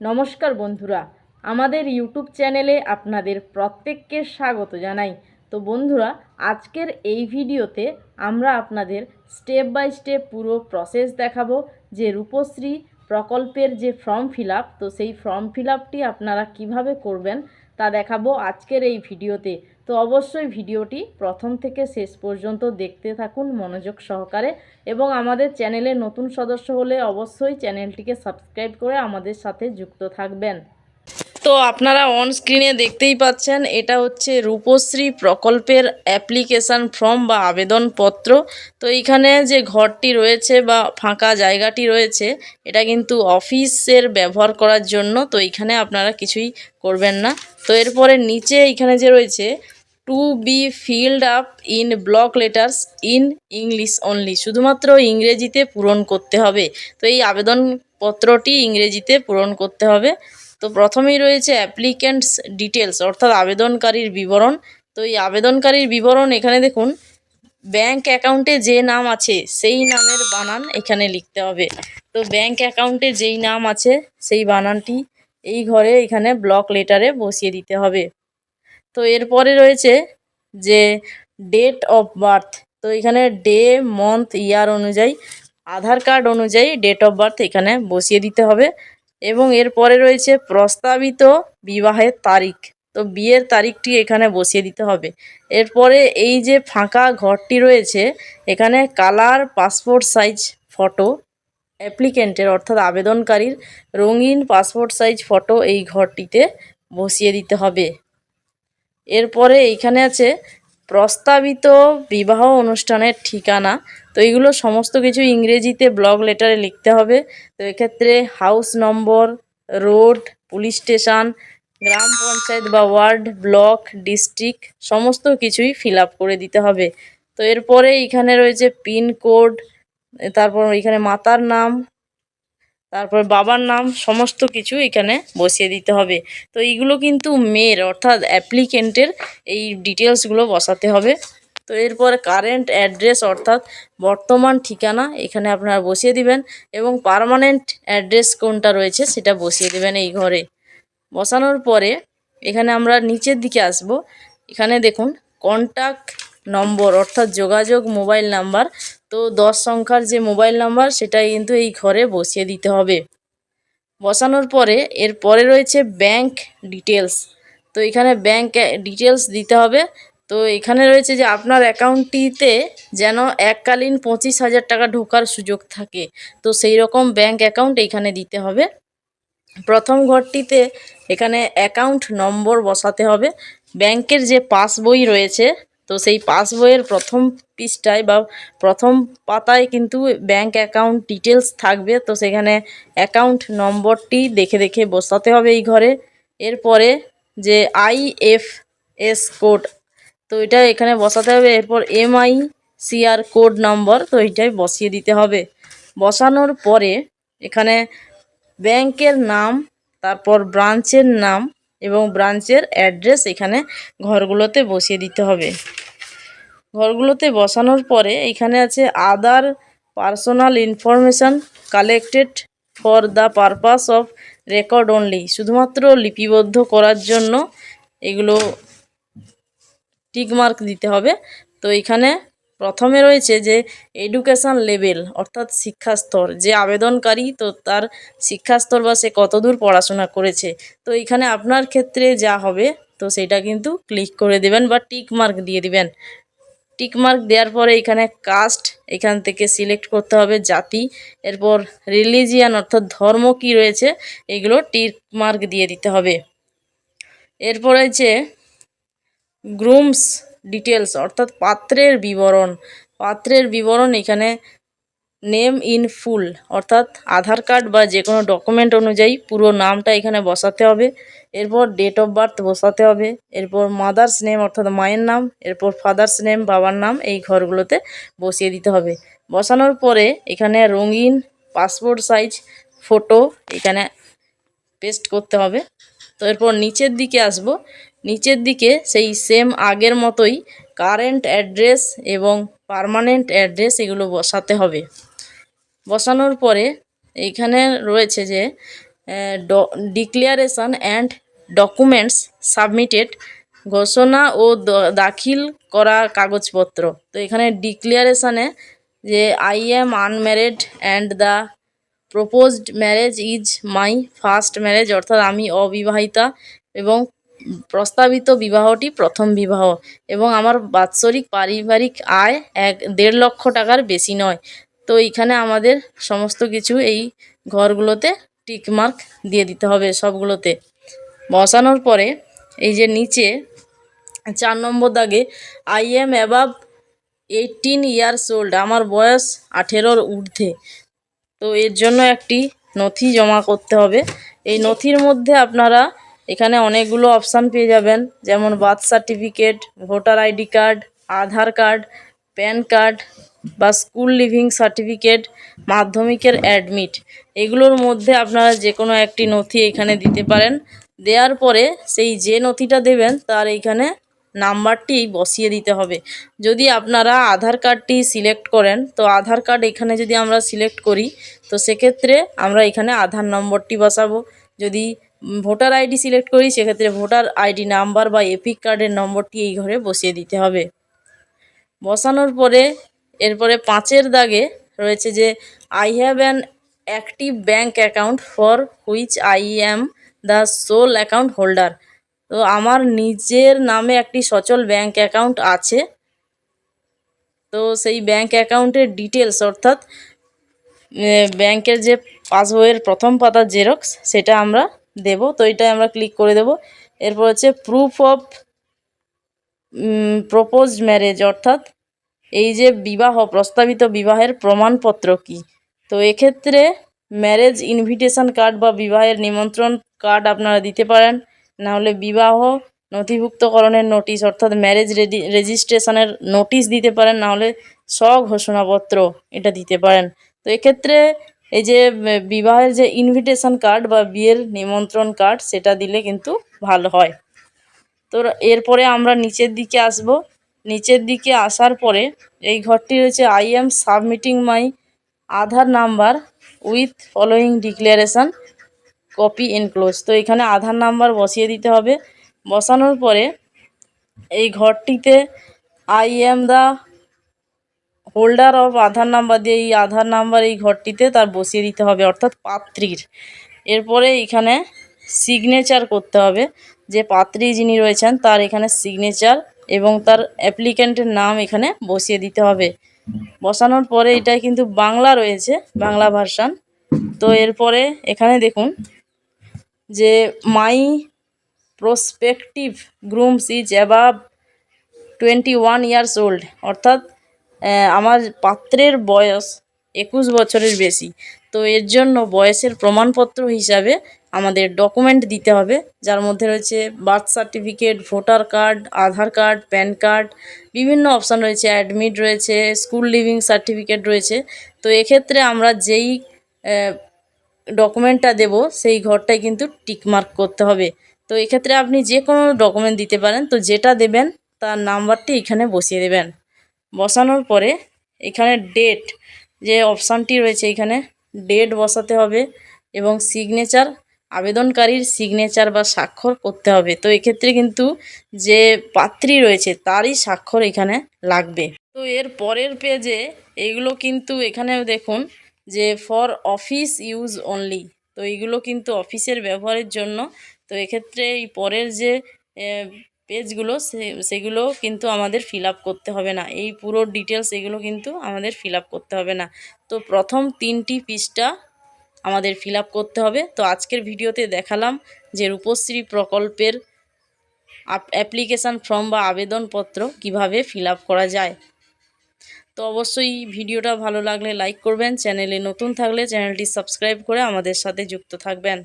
নমস্কার বন্ধুরা, আমাদের ইউটিউব চ্যানেলে আপনাদের প্রত্যেককে স্বাগত জানাই। তো বন্ধুরা, আজকের এই ভিডিওতে আমরা আপনাদের স্টেপ বাই স্টেপ পুরো প্রসেস দেখাবো যে রূপশ্রী প্রকল্পের যে ফর্ম ফিল তো সেই ফর্ম ফিল আপনারা কীভাবে করবেন তা দেখাবো আজকের এই ভিডিওতে। তো অবশ্যই ভিডিওটি প্রথম থেকে শেষ পর্যন্ত দেখতে থাকুন মনোযোগ সহকারে এবং আমাদের চ্যানেলে নতুন সদস্য হলে অবশ্যই চ্যানেলটিকে সাবস্ক্রাইব করে আমাদের সাথে যুক্ত থাকবেন। তো আপনারা অন স্ক্রিনে দেখতেই পাচ্ছেন, এটা হচ্ছে রূপশ্রী প্রকল্পের অ্যাপ্লিকেশান ফর্ম বা আবেদনপত্র। তো এইখানে যে ঘরটি রয়েছে বা ফাঁকা জায়গাটি রয়েছে, এটা কিন্তু অফিসের ব্যবহার করার জন্য, তো এইখানে আপনারা কিছুই করবেন না। তো এরপরে নিচে এইখানে যে রয়েছে to be filled up in block letters in English only শুধুমাত্র ইংরেজিতে পূরণ করতে হবে। তো এই আবেদনপত্রটি ইংরেজিতে পূরণ করতে হবে। তো প্রথমেই রয়েছে অ্যাপ্লিক্যান্টস ডিটেলস অর্থাৎ আবেদনকারীর বিবরণ। তো এই আবেদনকারীর বিবরণ এখানে দেখুন ব্যাংক অ্যাকাউন্টে যে নাম আছে, সেই নামের বানান এখানে লিখতে হবে। তো ব্যাংক অ্যাকাউন্টে যেই নাম আছে, সেই বানানটি এই ঘরে এখানে ব্লক লেটারে বসিয়ে দিতে হবে। তো এরপরে রয়েছে যে ডেট অফ বার্থ তো এখানে ডে মান্থ ইয়ার অনুযায়ী, আধার কার্ড অনুযায়ী ডেট অফ বার্থ এখানে বসিয়ে দিতে হবে। এবং এরপরে রয়েছে প্রস্তাবিত বিবাহের তারিখ। তো বিয়ের তারিখটি এখানে বসিয়ে দিতে হবে। এরপরে এই যে ফাঁকা ঘরটি রয়েছে, এখানে কালার, পাসপোর্ট সাইজ, ফটো, অ্যাপ্লিকেন্টের অর্থাৎ আবেদনকারীর রঙিন পাসপোর্ট সাইজ, ফটো এই ঘরটিতে বসিয়ে দিতে হবে। এরপরে এইখানে আছে প্রস্তাবিত বিবাহ অনুষ্ঠানের ঠিকানা। তো এইগুলো সমস্ত কিছু ইংরেজিতে ব্লক লেটারে লিখতে হবে। তো এক্ষেত্রে house number road police station গ্রাম পঞ্চায়েত বা ওয়ার্ড ব্লক ডিস্ট্রিক্ট সমস্ত কিছুই ফিল করে দিতে হবে। তো এরপরে এখানে রয়েছে পিনকোড তারপর এখানে মাতার নাম তারপর বাবার নাম, সমস্ত কিছু এখানে বসিয়ে দিতে হবে। তো এইগুলো কিন্তু মেয়ের, অর্থাৎ অ্যাপ্লিকেন্টের এই ডিটেলসগুলো বসাতে হবে। তো এরপর কারেন্ট অ্যাড্রেস অর্থাৎ বর্তমান ঠিকানা এখানে আপনারা বসিয়ে দিবেন এবং পার্মানেন্ট অ্যাড্রেস কোনটা রয়েছে সেটা বসিয়ে দেবেন এই ঘরে। বসানোর পরে এখানে আমরা নিচের দিকে আসব। এখানে দেখুন কন্ট্যাক্ট নম্বর, অর্থাৎ যোগাযোগ মোবাইল নাম্বার। তো দশ সংখ্যার যে মোবাইল নাম্বার সেটা কিন্তু এই ঘরে বসিয়ে দিতে হবে। বসানোর পরে এর পরে রয়েছে ব্যাংক ডিটেলস তো এখানে ব্যাংক ডিটেলস দিতে হবে। তো এখানে রয়েছে যে আপনার অ্যাকাউন্টটিতে যেন এককালীন পঁচিশ হাজার টাকা ঢোকার সুযোগ থাকে। তো সেই রকম ব্যাংক অ্যাকাউন্ট এখানে দিতে হবে। প্রথম ঘরটিতে এখানে অ্যাকাউন্ট নম্বর বসাতে হবে। ব্যাংকের যে পাসবই রয়েছে তো সেই পাসবইয়ের প্রথম পৃষ্ঠায় বা প্রথম পাতায় কিন্তু ব্যাংক অ্যাকাউন্ট ডিটেলস থাকবে। তো সেখানে অ্যাকাউন্ট নম্বরটি দেখে দেখে বসাতে হবে এই ঘরে। এরপরে যে আইএফ এস কোড তো এটা এখানে বসাতে হবে। এরপর এমআই সিআর কোড নম্বর তো এইটাই বসিয়ে দিতে হবে। বসানোর পরে এখানে ব্যাংকের নাম, তারপর ব্রাঞ্চের নাম এবং ব্রাঞ্চের অ্যাড্রেস এখানে ঘরগুলোতে বসিয়ে দিতে হবে। ঘরগুলোতে বসানোর পরে এখানে আছে other personal information collected for the purpose of record only শুধুমাত্র লিপিবদ্ধ করার জন্য এগুলো টিকমার্ক দিতে হবে। তো এখানে প্রথমে রয়েছে যে এডুকেশান লেভেল অর্থাৎ শিক্ষাস্তর। যে আবেদনকারী, তো তার শিক্ষাস্তর বা সে কতদূর পড়াশোনা করেছে। তো এখানে আপনার ক্ষেত্রে যা হবে, তো সেটা কিন্তু ক্লিক করে দেবেন বা টিক মার্ক দিয়ে দিবেন। টিক মার্ক দেওয়ার পরে এখানে কাস্ট এখান থেকে সিলেক্ট করতে হবে জাতি। এরপর রিলিজিয়ান অর্থাৎ ধর্ম কি রয়েছে, এগুলো টিক মার্ক দিয়ে দিতে হবে। এরপরে যে গ্রুমস ডিটেলস অর্থাৎ পাত্রের বিবরণ। পাত্রের বিবরণ এখানে নেম ইন ফুল অর্থাৎ আধার কার্ড বা যে কোনো ডকুমেন্ট অনুযায়ী পুরো নামটা এখানে বসাতে হবে। এরপর ডেট অফ বার্থ বসাতে হবে। এরপর মাদার্স নেম অর্থাৎ মায়ের নাম, এরপর ফাদার্স নেম বাবার নাম এই ঘরগুলোতে বসিয়ে দিতে হবে। বসানোর পরে এখানে রঙিন পাসপোর্ট সাইজ ফটো এখানে পেস্ট করতে হবে। তো এরপর নিচের দিকে আসব। নিচের দিকে সেই সেম আগের মতোই কারেন্ট অ্যাড্রেস এবং পার্মানেন্ট অ্যাড্রেস এগুলো বসাতে হবে। বসানোর পরে এইখানে রয়েছে যে ডিক্লিয়ারেশন অ্যান্ড ডকুমেন্টস সাবমিটেড ঘোষণা ও দাখিল করা কাগজপত্র। তো এখানে ডিক্লিয়ারেশনে যে I am unmarried and the proposed marriage is my first marriage অর্থাৎ আমি অবিবাহিতা এবং প্রস্তাবিত বিবাহটি প্রথম বিবাহ এবং আমার বাৎসরিক পারিবারিক আয় এক দেড় লক্ষ টাকার বেশি নয়। তো এইখানে আমাদের সমস্ত কিছু এই ঘরগুলোতে টিকমার্ক দিয়ে দিতে হবে সবগুলোতে। বসানোর পরে এই যে নিচে চার নম্বর দাগে I am above eighteen years old আমার বয়স আঠেরোর ঊর্ধ্বে। তো এর জন্য একটি নথি জমা করতে হবে। এই নথির মধ্যে আপনারা এখানে অনেকগুলো অপশান পেয়ে যাবেন, যেমন birth certificate voter ID card Aadhaar card PAN card বা স্কুল লিভিং সার্টিফিকেট মাধ্যমিকের অ্যাডমিট এগুলোর মধ্যে আপনারা যে কোনো একটি নথি এখানে দিতে পারেন। দেওয়ার পরে সেই যে নথিটা দেবেন, তার এইখানে নাম্বারটি বসিয়ে দিতে হবে। যদি আপনারা আধার কার্ডটি সিলেক্ট করেন, তো আধার কার্ড এখানে যদি আমরা সিলেক্ট করি, তো সেক্ষেত্রে আমরা এখানে আধার নম্বরটি বসাবো। যদি ভোটার আইডি সিলেক্ট করি, সেক্ষেত্রে ভোটার আইডি নাম্বার বা এপিক কার্ডের নম্বরটি এই ঘরে বসিয়ে দিতে হবে। বসানোর পরে, এরপরে পাঁচের দাগে রয়েছে যে I have an active bank account for which I am the sole account holder তো আমার নিজের নামে একটি সচল ব্যাঙ্ক অ্যাকাউন্ট আছে। তো সেই ব্যাঙ্ক অ্যাকাউন্টের ডিটেলস অর্থাৎ ব্যাংকের যে পাসবইয়ের প্রথম পাতার জেরক্স সেটা আমরা দেব। তো এটাই আমরা ক্লিক করে দেব। এরপর হচ্ছে প্রুফ অফ প্রপোজড ম্যারেজ অর্থাৎ এই যে বিবাহ, প্রস্তাবিত বিবাহের প্রমাণপত্র কি? তো এক্ষেত্রে ম্যারেজ ইনভিটেশন কার্ড বা বিবাহের নিমন্ত্রণ কার্ড আপনারা দিতে পারেন। নাহলে বিবাহ নথিভুক্তকরণের নোটিশ অর্থাৎ ম্যারেজ রেজিস্ট্রেশনের নোটিশ দিতে পারেন। নাহলে স্বঘোষণাপত্র এটা দিতে পারেন। তো এক্ষেত্রে এই যে বিবাহের যে ইনভিটেশন কার্ড বা বিয়ের নিমন্ত্রণ কার্ড সেটা দিলে কিন্তু ভালো হয়। তো এরপরে আমরা নিচের দিকে আসব। নিচের দিকে আসার পরে এই ঘরটি রয়েছে I am submitting my Aadhaar number with following declaration copy enclose তো এখানে আধার নাম্বার বসিয়ে দিতে হবে। বসানোর পরে এই ঘরটিতে I am the holder of Aadhaar number দিয়ে এই আধার নাম্বার এই ঘরটিতে তার বসিয়ে দিতে হবে, অর্থাৎ পাত্রীর। এরপরে এখানে সিগনেচার করতে হবে। যে পাত্রী যিনি রয়েছেন, তার এখানে সিগনেচার এবং তার অ্যাপ্লিক্যান্টের নাম এখানে বসিয়ে দিতে হবে। বসানোর পরে এটা কিন্তু বাংলা রয়েছে, বাংলা ভার্সান। তো এরপরে এখানে দেখুন যে my prospective grooms is above twenty one years old অর্থাৎ আমার পাত্রের বয়স একুশ বছরের বেশি। তো এর জন্য বয়সের প্রমাণপত্র হিসাবে আমাদের ডকুমেন্ট দিতে হবে, যার মধ্যে রয়েছে birth certificate voter card Aadhaar card PAN card বিভিন্ন অপশান রয়েছে অ্যাডমিট রয়েছে স্কুল লিভিং সার্টিফিকেট রয়েছে। তো এক্ষেত্রে আমরা যেই ডকুমেন্টটা দেব, সেই ঘরটায় কিন্তু টিকমার্ক করতে হবে। তো এক্ষেত্রে আপনি যে কোনো ডকুমেন্ট দিতে পারেন, তো যেটা দেবেন, তার নাম্বারটি এখানে বসিয়ে দেবেন। বসানোর পরে এখানে ডেট যে অপশানটি রয়েছে এখানে ডেট বসাতে হবে এবং সিগনেচার আবেদনকারীর সিগনেচার বা স্বাক্ষর করতে হবে। তো এক্ষেত্রে কিন্তু যে পাত্রী রয়েছে তারই স্বাক্ষর এখানে লাগবে। তো এর পরের পেজে এগুলো কিন্তু এখানে দেখুন যে ফর অফিস ইউজ অনলি তো এইগুলো কিন্তু অফিসের ব্যবহারের জন্য। তো এক্ষেত্রে এই পরের যে পেজগুলো সেগুলো কিন্তু আমাদের ফিল করতে হবে না। এই পুরো ডিটেলস এগুলো কিন্তু আমাদের ফিল করতে হবে না। তো প্রথম তিনটি পিসটা আমাদের ফিল করতে হবে। তো আজকের ভিডিওতে দেখালাম যে রূপশ্রী প্রকল্পের অ্যাপ্লিকেশান ফর্ম বা আবেদনপত্র কীভাবে ফিল করা যায়। তো অবশ্যই ভিডিওটা ভালো লাগলে লাইক করবেন। চ্যানেলে নতুন থাকলে চ্যানেলটি সাবস্ক্রাইব করে আমাদের সাথে যুক্ত থাকবেন।